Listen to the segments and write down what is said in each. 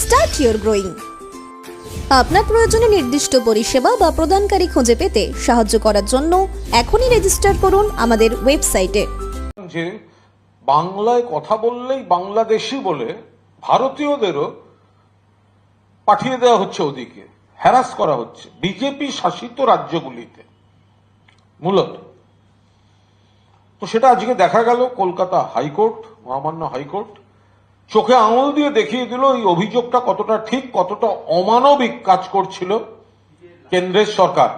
start your growing আপনার প্রয়োজনে নির্দিষ্ট পরিষেবা বা প্রদানকারী খুঁজে পেতে সাহায্য করার জন্য এখনই রেজিস্টার করুন আমাদের ওয়েবসাইটে যে বাংলায় কথা বললেই বাংলাদেশি বলে ভারতীয়দেরও পাঠিয়ে দেওয়া হচ্ছে ওদিকে হ্যারাস করা হচ্ছে বিজেপি শাসিত রাজ্যগুলিতে, মূলত। তো সেটা আজকে দেখা গেল, কলকাতা হাইকোর্ট, মহামান্য হাইকোর্ট চোখে আঙুল দিয়ে দেখিয়ে দিল, এই অভিযোগটা কতটা ঠিক, কতটা অমানবিক কাজ করছিল কেন্দ্রের সরকার।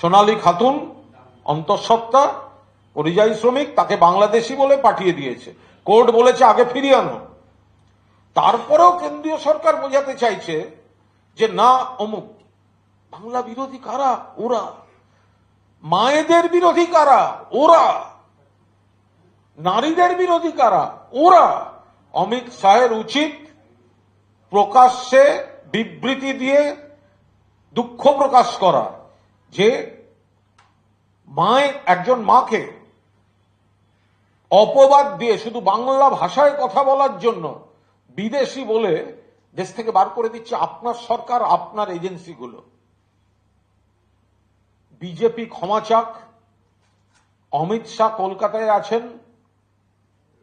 সোনালী খাতুন, অন্তঃসত্ত্বা, পরিযায়ী শ্রমিক, তাকে বাংলাদেশি বলে পাঠিয়ে দিয়েছে। কোর্ট বলেছে, আগে ফিরিয়ে আনো। তারপরেও কেন্দ্রীয় সরকার বোঝাতে চাইছে যে, না, অমুক। বাংলা বিরোধী কারা? ওরা। মায়েদের বিরোধী কারা? ওরা। নারীদের বিরোধী কারা? ওরা। অমিত শাহের উচিত প্রকাশ্যে বিবৃতি দিয়ে দুঃখ প্রকাশ করা যে মায়ের একজন মাকে অপবাদ দিয়ে শুধু বাংলা ভাষায় কথা বলার জন্য বিদেশি বলে দেশ থেকে বার করে দিচ্ছে আপনার সরকার, আপনার এজেন্সিগুলো। বিজেপি ক্ষমা চাক। অমিত শাহ কলকাতায় আছেন।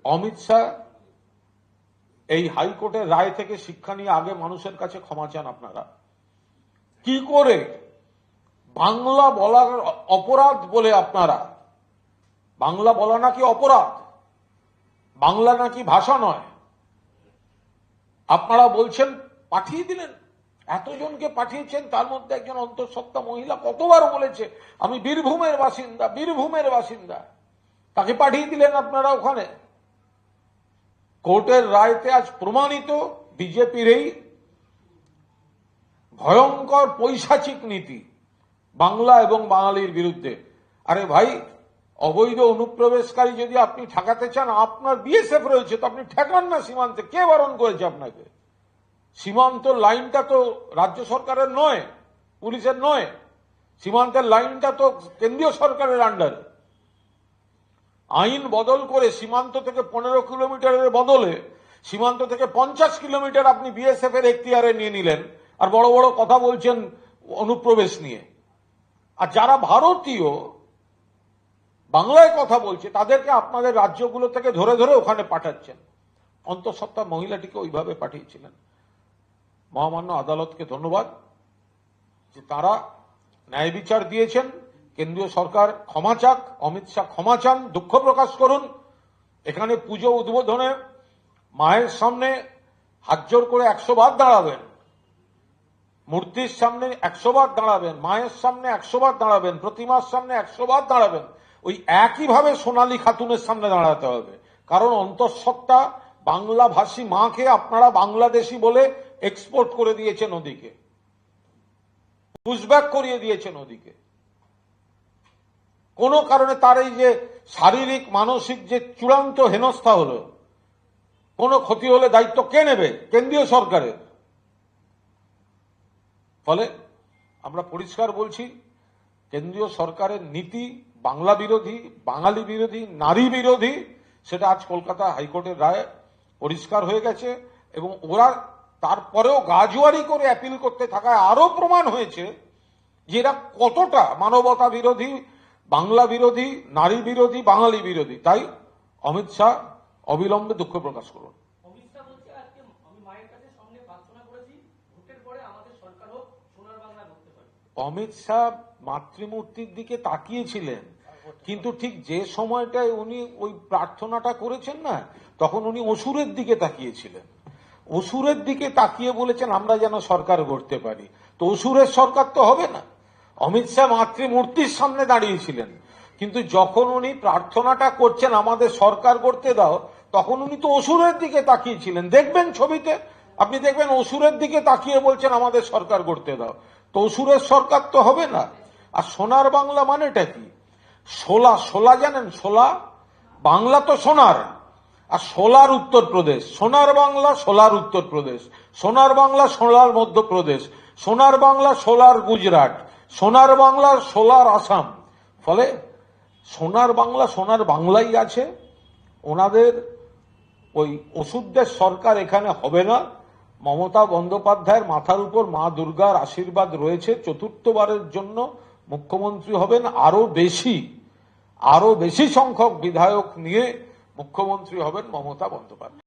অমিত শাহ, এই হাইকোর্টের রায় থেকে শিক্ষা নিয়ে আগে মানুষের কাছে ক্ষমা চান আপনারা। কি করে বাংলা বলার অপরাধ বলে আপনারা? বাংলা বলা নাকি অপরাধ? বাংলা নাকি ভাষা নয়? আপনারা বলছেন, পাঠিয়ে দিলেন। এতজনকে পাঠিয়েছেন, তার মধ্যে একজন অন্তঃসত্ত্বা মহিলা কতবার বলেছে, আমি বীরভূমের বাসিন্দা বীরভূমের বাসিন্দা। তাকে পাঠিয়ে দিলেন আপনারা ওখানে? কোর্টের রায়তে আজ প্রমাণিত, বিজেপির এই ভয়ঙ্কর পৈশাচিক নীতি বাংলা এবং বাঙালির বিরুদ্ধে। আরে ভাই, অবৈধ অনুপ্রবেশকারী যদি আপনি ঠেকাতে চান, আপনার বিএসএফ রয়েছে, তো আপনি ঠেকান না সীমান্তে। কে বারণ করেছে আপনাকে? সীমান্ত লাইনটা তো রাজ্য সরকারের নয়, পুলিশের নয়। সীমান্তের লাইনটা তো কেন্দ্রীয় সরকারের আন্ডারে আইন বদল করে সীমান্ত থেকে পনেরো কিলোমিটারের বদলে সীমান্ত থেকে পঞ্চাশ কিলোমিটার আপনি বিএসএফ এর এখতিয়ারে নিয়ে নিলেন। আর বড় বড় কথা বলছেন অনুপ্রবেশ নিয়ে। আর যারা ভারতীয় বাংলায় কথা বলছে, তাদেরকে আপনাদের রাজ্যগুলো থেকে ধরে ধরে ওখানে পাঠাচ্ছেন। অন্তঃসত্ত্বা মহিলাটিকে ওইভাবে পাঠিয়েছিলেন। মহামান্য আদালতকে ধন্যবাদ যে তারা ন্যায় বিচার দিয়েছেন। কেন্দ্রীয় সরকার ক্ষমা চাক, অমিত শাহ ক্ষমা চান, দুঃখ প্রকাশ করুন। এখানে পুজো উদ্বোধনে মায়ের সামনে হাত জোর করে একশো বার দাঁড়াবেন। মূর্তির সামনে একশো বার দাঁড়াবেন, মায়ের সামনে একশো বার দাঁড়াবেন, প্রতিমার সামনে একশো বার দাঁড়াবেন। ওই একইভাবে সোনালী খাতুনের সামনে দাঁড়াতে হবে। কারণ অন্তঃসত্ত্বা বাংলা ভাষী মাকে আপনারা বাংলাদেশি বলে এক্সপোর্ট করে দিয়েছেন ওদিকে। পুশব্যাক করিয়ে দিয়েছেন ওদিকে। কোনো কারণে তার এই যে শারীরিক, মানসিক যে চূড়ান্ত হেনস্থা হলো, কোনো ক্ষতি হলে দায়িত্ব কে নেবে? কেন্দ্রীয় সরকারের। ফলে আমরা পরিষ্কার বলছি, কেন্দ্রীয় সরকারের নীতি বাংলা বিরোধী, বাঙালি বিরোধী, নারী বিরোধী, সেটা আজ কলকাতা হাইকোর্টের রায় পরিষ্কার হয়ে গেছে এবং ওরা তারপরেও গাজুয়ারি করে অ্যাপিল করতে থাকায় আরও প্রমাণ হয়েছে যে এরা কতটা মানবতা বিরোধী বাংলা বিরোধী নারী বিরোধী বাঙালি বিরোধী। তাই অমিত শাহ অবিলম্বে দুঃখ প্রকাশ করুন। অমিত শাহ মাতৃমূর্তির দিকে তাকিয়েছিলেন। কিন্তু ঠিক যে সময়টায় উনি ওই প্রার্থনাটা করেছেন না তখন উনি অসুরের দিকে তাকিয়েছিলেন। অসুরের দিকে তাকিয়ে বলেছেন আমরা যেন সরকার গড়তে পারি। তো অসুরের সরকার তো হবে না। অমিত শাহ মাতৃমূর্তির সামনে দাঁড়িয়েছিলেন। কিন্তু যখন উনি প্রার্থনাটা করছেন, আমাদের সরকার করতে দাও, তখন উনি তো অসুরের দিকে তাকিয়েছিলেন। দেখবেন ছবিতে? আপনি দেখবেন অসুরের দিকে তাকিয়ে বলছেন, আমাদের সরকার করতে দাও। তো অসুরের সরকার তো হবে না। আর সোনার বাংলা মানেটা কি? সোলা সোলা জানেন? সোলা? বাংলা তো সোনার। আর সোলার উত্তরপ্রদেশ? সোনার বাংলা, সোলার উত্তরপ্রদেশ। সোনার বাংলা, সোলার মধ্যপ্রদেশ। সোনার বাংলা, সোলার গুজরাট। সোনার বাংলা, সোলার আসাম। ফলে সোনার বাংলা, সোনার বাংলাই আছে। ওনাদের ওই ওষুধদের সরকার এখানে হবে না। মমতা বন্দ্যোপাধ্যায়ের মাথার উপর মা দুর্গার আশীর্বাদ রয়েছে। চতুর্থবারের জন্য মুখ্যমন্ত্রী হবেন আরও বেশি আরও বেশি সংখ্যক বিধায়ক নিয়ে মুখ্যমন্ত্রী হবেন মমতা বন্দ্যোপাধ্যায়।